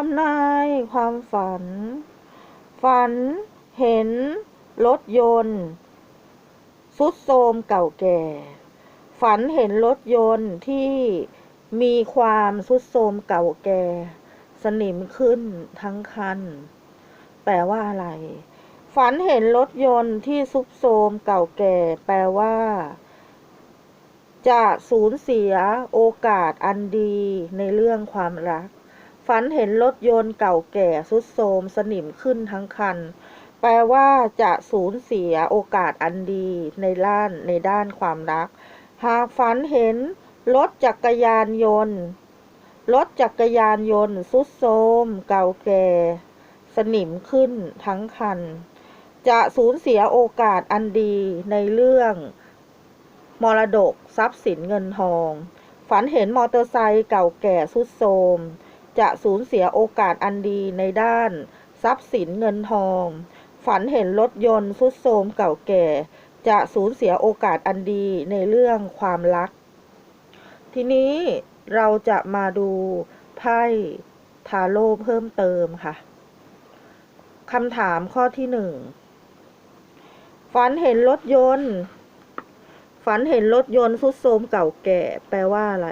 ทำนายความฝัน ฝันเห็นรถยนต์สุดโทมเก่าแก่ ฝันเห็นรถยนต์ที่มีความสุดโทมเก่าแก่ สนิมขึ้นทั้งคัน แปลว่าอะไร ฝันเห็นรถยนต์ที่ซุบโทมเก่าแก่ แปลว่า จะสูญเสียโอกาสอันดีในเรื่องความรัก ฝันเห็นรถยนต์เก่าแก่สุดโทรมสนิมขึ้นทั้งคัน แปลว่าจะสูญเสียโอกาสอันดีในด้านในด้านความรัก หากฝันเห็นรถจักรยานยนต์รถจักรยานยนต์สุดโทรมเก่าแก่ สนิมขึ้นทั้งคัน จะสูญเสียโอกาสอันดีในเรื่องมรดกทรัพย์สินเงินทอง ฝันเห็นมอเตอร์ไซค์เก่าแก่สุดโทรม จะสูญเสียโอกาสอันดีในด้าน ทรัพย์สินเงินทอง ฝันเห็นรถยนต์สุดโทรมเก่าแก่ จะสูญเสียโอกาสอันดีในเรื่องความรัก ทีนี้เราจะมาดูไพ่ทาโร่เพิ่มเติมค่ะคำถามข้อที่หนึ่งฝันเห็นรถยนต์ ฝันเห็นรถยนต์สุดโทรมเก่าแก่ แปลว่าอะไร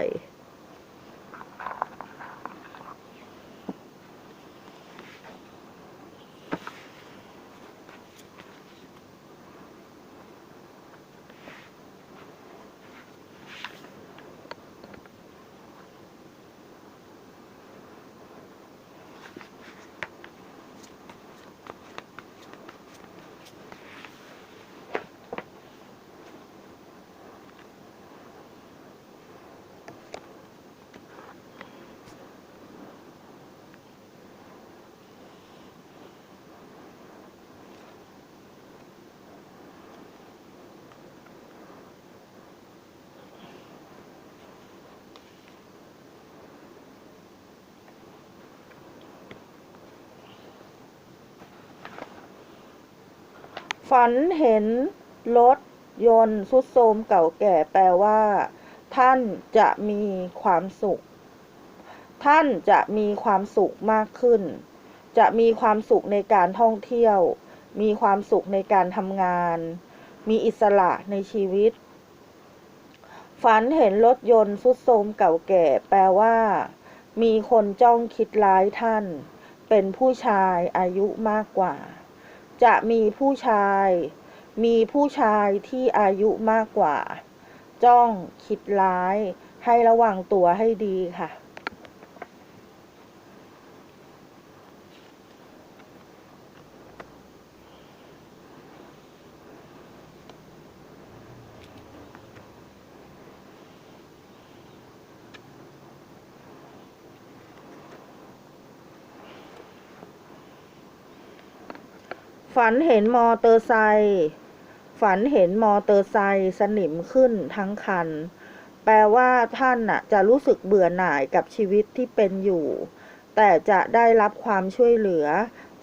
ฝันเห็นรถยนต์สุดโทรมเก่าแก่แปลว่า ท่านจะมีความสุข ท่านจะมีความสุขมากขึ้น จะมีความสุขในการท่องเที่ยว มีความสุขในการทำงาน มีอิสระในชีวิต ฝันเห็นรถยนต์สุดโทรมเก่าแก่ แปลว่า มีคนจ้องคิดร้ายท่าน เป็นผู้ชายอายุมากกว่า จะมีผู้ชาย มีผู้ชายที่อายุมากกว่า จ้องคิดร้าย ให้ระวังตัวให้ดีค่ะ ฝันเห็นมอเตอร์ไซค์ฝันเห็นมอเตอร์ไซค์สนิมขึ้นทั้งคัน แปลว่าท่านน่ะจะรู้สึกเบื่อหน่ายกับชีวิตที่เป็นอยู่ แต่จะได้รับความช่วยเหลือ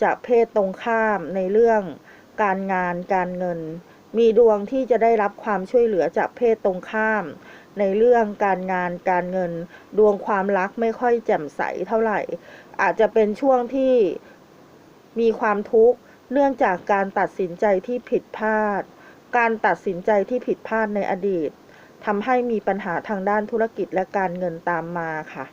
จากเพศตรงข้ามในเรื่อง การงานการเงิน มีดวงที่จะได้รับความช่วยเหลือจากเพศตรงข้าม ในเรื่องการงานการเงิน ดวงความรักไม่ค่อยแจ่มใสเท่าไหร่ อาจจะเป็นช่วงที่มีความทุกข์ เนื่องจากการตัดสินใจที่ผิดพลาด การตัดสินใจที่ผิดพลาดในอดีตทำให้มีปัญหาทางด้านธุรกิจและการเงินตามมาค่ะ